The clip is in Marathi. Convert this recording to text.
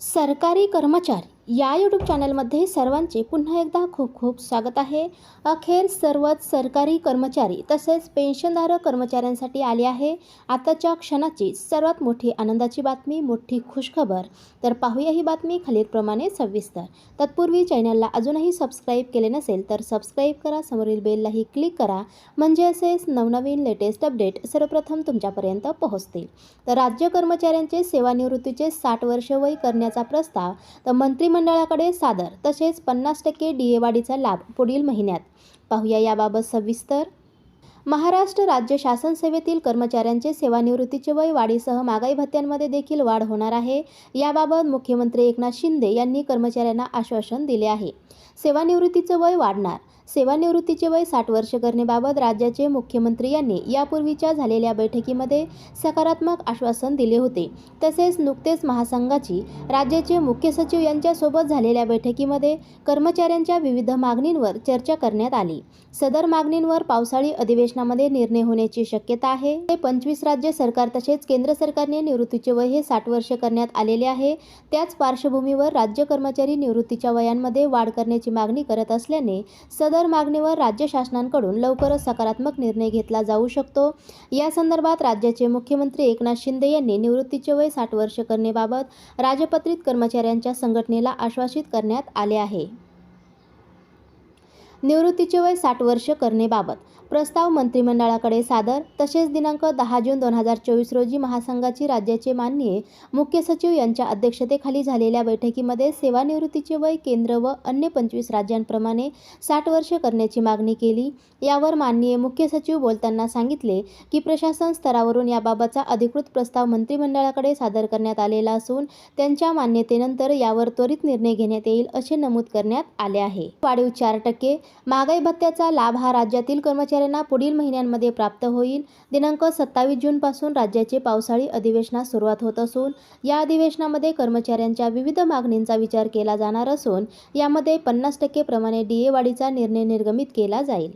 सरकारी कर्मचारी. या यूट्यूब चॅनलमध्ये सर्वांचे पुन्हा एकदा खूप खूप स्वागत आहे. अखेर सर्वच सरकारी कर्मचारी तसेच पेन्शनधारक कर्मचाऱ्यांसाठी आली आहे. आताच्या क्षणाची सर्वात मोठी आनंदाची बातमी मोठी खुशखबर. तर पाहूया ही बातमी खालीलप्रमाणे सविस्तर. तत्पूर्वी चॅनलला अजूनही सबस्क्राईब केले नसेल तर सबस्क्राईब करा. समोरील बेललाही क्लिक करा. म्हणजे असेच नवनवीन लेटेस्ट अपडेट सर्वप्रथम तुमच्यापर्यंत पोहोचतील. तर राज्य कर्मचाऱ्यांचे सेवानिवृत्तीचे साठ वर्ष वय करण्याचा प्रस्ताव तर मंत्रिमंडळाकडे सादर तसेच पन्नास टक्के डी ए वाढीचा लाभ पुढील महिन्यात. पाहूया याबाबत सविस्तर. महाराष्ट्र राज्य शासन सेवेतील कर्मचाऱ्यांचे सेवानिवृत्तीचे वय वाढीसह महागाई भत्त्यांमध्ये देखील वाढ होणार आहे. याबाबत मुख्यमंत्री एकनाथ शिंदे यांनी कर्मचाऱ्यांना आश्वासन दिले आहे. सेवानिवृत्तीचं वय वाढणार सेवानिवृत्तीचे वय साठ वर्ष करण्याबाबत राज्याचे मुख्यमंत्री यांनी यापूर्वीच्या झालेल्या बैठकीमध्ये सकारात्मक आश्वासन दिले होते. तसेच नुकतेच महासंघाची राज्याचे मुख्य सचिव यांच्यासोबत झालेल्या बैठकीमध्ये कर्मचाऱ्यांच्या विविध मागणींवर चर्चा करण्यात आली. सदर मागणींवर पावसाळी अधिवेशनामध्ये निर्णय होण्याची शक्यता आहे. ते पंचवीस राज्य सरकार तसेच केंद्र सरकारने निवृत्तीचे वय हे साठ वर्ष करण्यात आलेले आहे. त्याच पार्श्वभूमीवर राज्य कर्मचारी निवृत्तीच्या वयांमध्ये वाढ करण्याची मागणी करत असल्याने सदर मागणीवर राज्य शासनांकडून लवकरच सकारात्मक निर्णय घेतला जाऊ शकतो. या संदर्भात राज्याचे मुख्यमंत्री एकनाथ शिंदे यांनी निवृत्तीचे वय साठ वर्ष करण्याबाबत राजपत्रित कर्मचाऱ्यांच्या संघटनेला आश्वासित करण्यात आले आहे. निवृत्तीचे वय साठ वर्ष करणेबाबत प्रस्ताव मंत्रिमंडळाकडे सादर. तसेच दिनांक दहा जून दोन हजार चोवीस रोजी महासंघाची राज्याचे माननीय मुख्य सचिव यांच्या अध्यक्षतेखाली झालेल्या बैठकीमध्ये सेवानिवृत्तीचे वय केंद्र व अन्य पंचवीस राज्यांप्रमाणे साठ वर्ष करण्याची मागणी केली. यावर माननीय मुख्य सचिव बोलताना सांगितले की प्रशासन स्तरावरून याबाबतचा अधिकृत प्रस्ताव मंत्रिमंडळाकडे सादर करण्यात आलेला असून त्यांच्या मान्यतेनंतर यावर त्वरित निर्णय घेण्यात येईल असे नमूद करण्यात आले आहे. वाढीव चार टक्के. महागाई भत्त्याचा लाभ हा राज्यातील कर्मचारी अधिकाऱ्यांना पुढील महिन्यांमध्ये प्राप्त होईल. दिनांक सत्तावीस जूनपासून राज्याचे पावसाळी अधिवेशनास सुरुवात होत असून या अधिवेशनामध्ये कर्मचाऱ्यांच्या विविध मागणींचा विचार केला जाणार असून यामध्ये पन्नास टक्के प्रमाणे डी ए वाढीचा निर्णय निर्गमित केला जाईल.